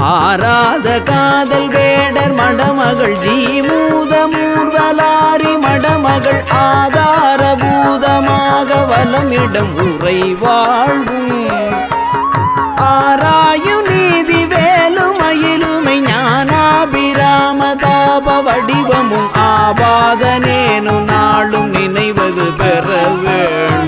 ஆராத காதல் வேடர் மடமகள் ஜீமூத மூர்வலாரி மடமகள் ஆதாரபூதமாக வலமிடம் உரை வாழ்வும். ஆராயு நீதி வேலும் அயிலுமை ஞானாபிராமதாப வடிவமும் ஆபாதனேனு நாளும் நினைவது பெற வேணும்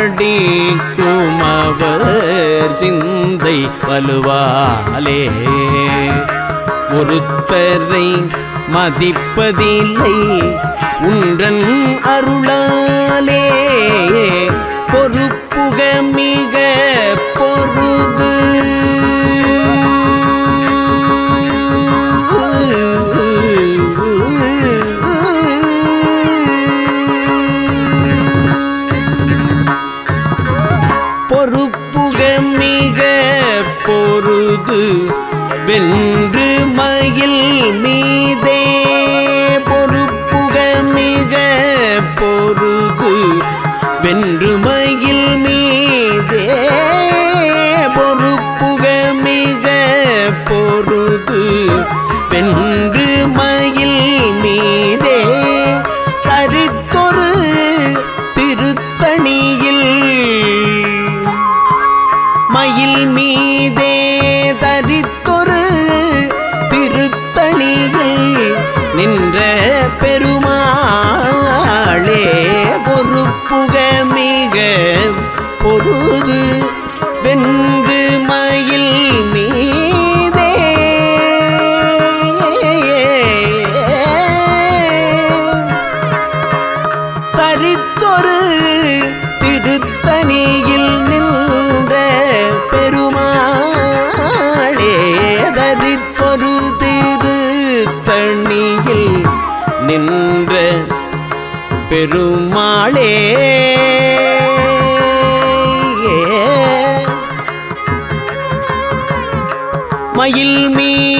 திருப்புகழ் அவர் சிந்தை வலுவாலே. ஒருத்தரை மதிப்பதில்லை உன்றன் அருளாலே. பொறுப்புகமே மயில் மீ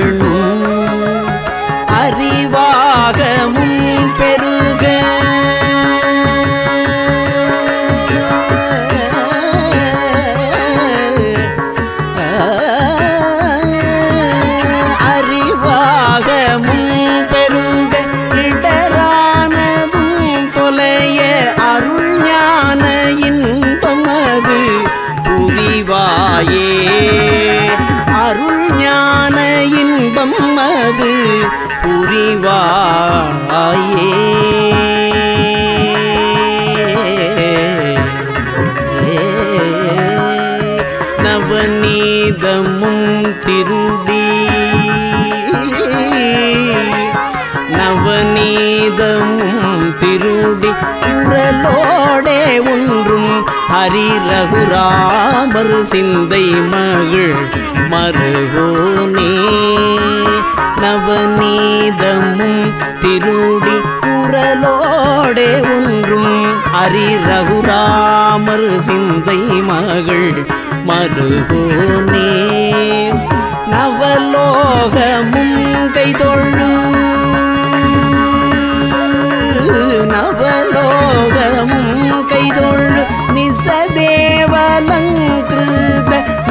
ஹரிரகுராமர் சிந்தை மகள் மருகோனே நவநீதமும் திருடி குரலோடே ஒன்றும் அரி ரகுராமர் சிந்தை மகள் மருகோனே நவலோகமும் கைதொழு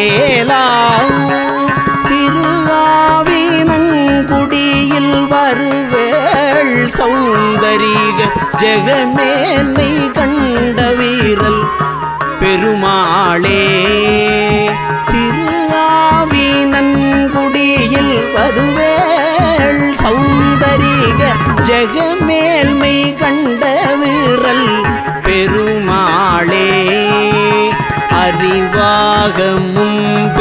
வடிவேலா திரு ஆவினங்குடியில் வருவேள். சௌந்தரிக ஜெகமேன்மை கண்ட வீரல் பெருமாளே. திரு ஆவினன்குடியில் வருவேள். சௌந்தரிக ஜெகமேல்மை கண்ட வீரல் பெருமாளே. அறிவாகமும்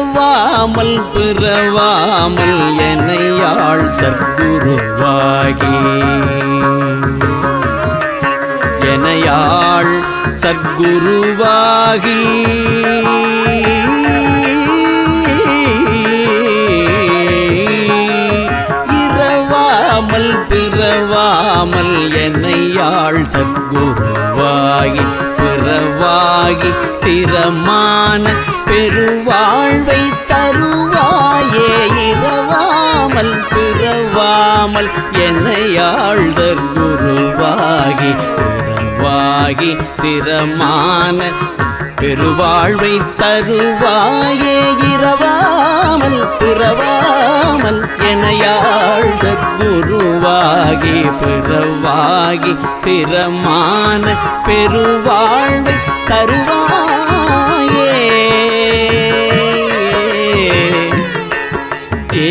பிறவாமல் பிறவாமல் என்னையாள் சத்குருவாகி. என்னையாள் சத்குருவாகி. இரவாமல் பிறவாமல் என்னையாள் சத்குருவாகி. பிறவாகி திறமான பெருவாழ்வை தருவாயே. இரவாமல் பிறவாமல் என்னையாள் சத்குருவாகி பிறவாகி திறமான பெருவாழ்வை தருவாயே. இரவாமல் பிறவாமல் எனையாள் சத்குருவாகி பிறவாகி திறமான பெருவாழ்வை தருவாயே. ஏ.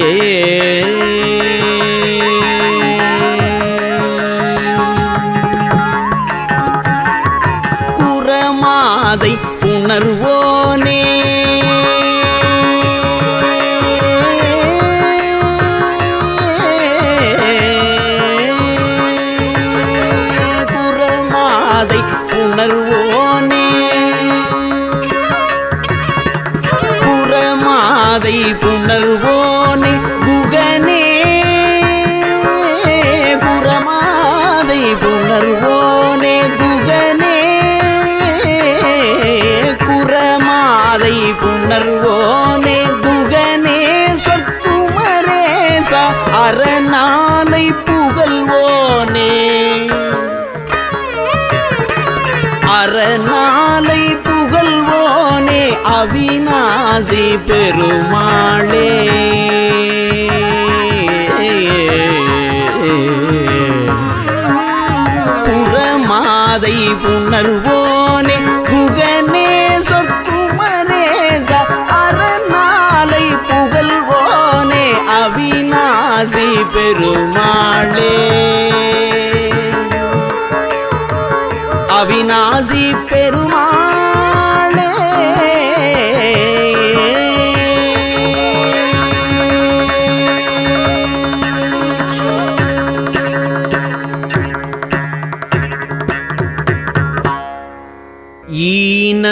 குரமாதை அரணாலை புகழ்வோனே. அரணாலை புகழ்வோனே அவிநாசி பெருமாளே. புறமாதை புணர்வோனே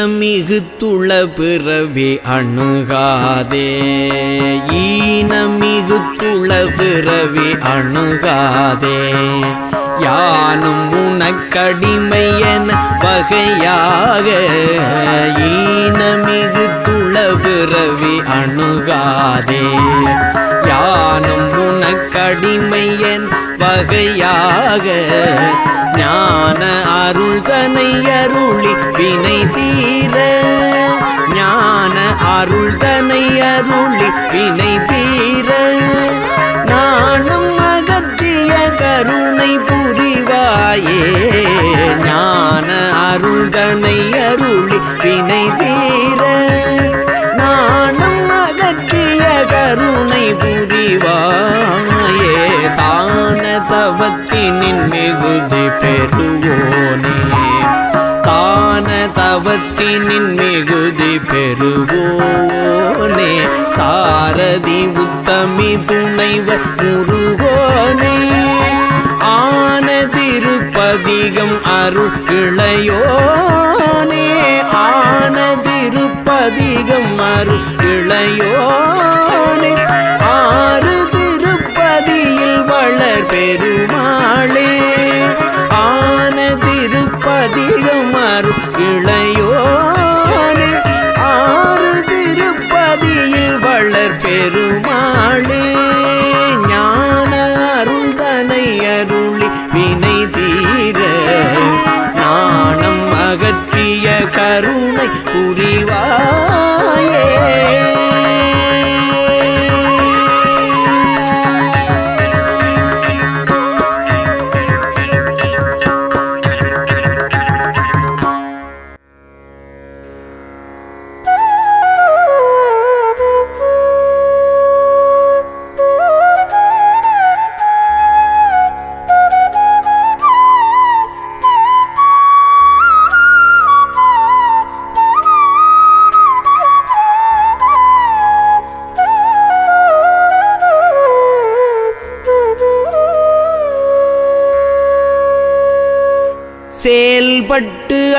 ஈனமிகு பிறவி அணுகாதே. ஈனமிகு பிறவி அணுகாதே. யானும் உனக்கடிமையன வகையாக ஈனமிகு பிறவி அணுகாதே. யானும் உனக்கடிமையன் பகையாக வகையாக ஞான அருள்தனை அருளி வினை தீர. ஞான அருள்தனை அருளி வினை தீர. நாணம் அகத்திய கருணை புரிவாயே. ஞான அருள்தனை அருளி வினை தீர. நாணம் கருணை புரிவாயே தான தவத்தினின் மிகுதி பெறுவோனே. தான தவத்தினின் மிகுதி பெறுவோனே. சாரதி உத்தமி துணைவர் முருகோனே. ஆன திருப்பதிகம் அருள் இளையோனே ஆன அதிகம் அருள் இளையோனே ஆறு திருப்பதியில் வளர் பெருமாளே. ஆன திருப்பதிகம் அருள் இளையோனே ஆறு திருப்பதியில் வளர் பெருமாளே. ஞான அருந்தனை அருளி வினை தீர நாணம் அகற்ற கருணை புரிவாயே.